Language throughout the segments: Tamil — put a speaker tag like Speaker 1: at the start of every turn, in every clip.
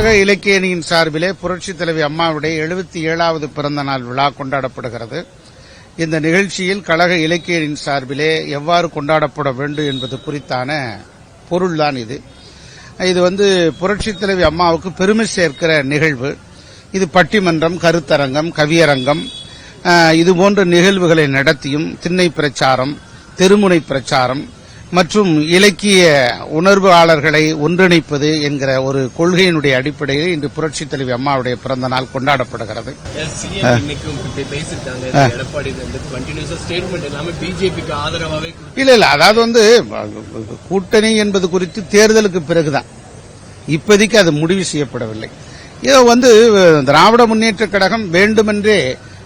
Speaker 1: கழக இலக்கியணியின் சார்பிலே புரட்சித் தலைவி அம்மாவுடைய எழுபத்தி ஏழாவது பிறந்த நாள் விழா கொண்டாடப்படுகிறது. இந்த நிகழ்ச்சியில் கழக இலக்கியணியின் சார்பிலே எவ்வாறு கொண்டாடப்பட வேண்டும் என்பது குறித்தான பொருள்தான் இது. இது வந்து புரட்சித் தலைவி அம்மாவுக்கு பெருமை சேர்க்கிற நிகழ்வு. இது பட்டிமன்றம் கருத்தரங்கம் கவியரங்கம் இதுபோன்ற இது போன்ற நிகழ்வுகளை நடத்தியும் திண்ணை பிரச்சாரம் தெருமுனை பிரச்சாரம் மற்றும் இலக்கிய உணர்வாளர்களை ஒன்றிணைப்பது என்கிற ஒரு கொள்கையினுடைய அடிப்படையில் இன்று புரட்சித் தலைவி அம்மாவுடைய பிறந்த நாள் கொண்டாடப்படுகிறது. இல்ல இல்ல அதாவது வந்து கூட்டணி என்பது குறித்து தேர்தலுக்கு பிறகுதான். இப்போதைக்கு அது முடிவு செய்யப்படவில்லை. இதோ வந்து திராவிட முன்னேற்ற கழகம் வேண்டுமென்றே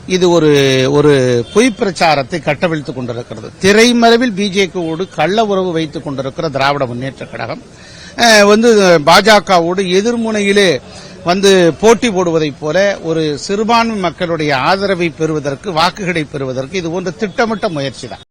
Speaker 1: இது ஒரு ஒரு பொய் பிரச்சாரத்தை கட்டவிழ்த்துக் கொண்டிருக்கிறது. திரைமறைவில் பிஜேபியோடு கள்ள உறவு வைத்துக் கொண்டிருக்கிற திராவிட முன்னேற்ற கழகம் வந்து பாஜகவோடு எதிர்முனையிலே வந்து போட்டி போடுவதைப் போல ஒரு சிறுபான்மை மக்களுடைய ஆதரவை பெறுவதற்கு வாக்குகளை பெறுவதற்கு இது போன்ற திட்டமிட்ட முயற்சி தான்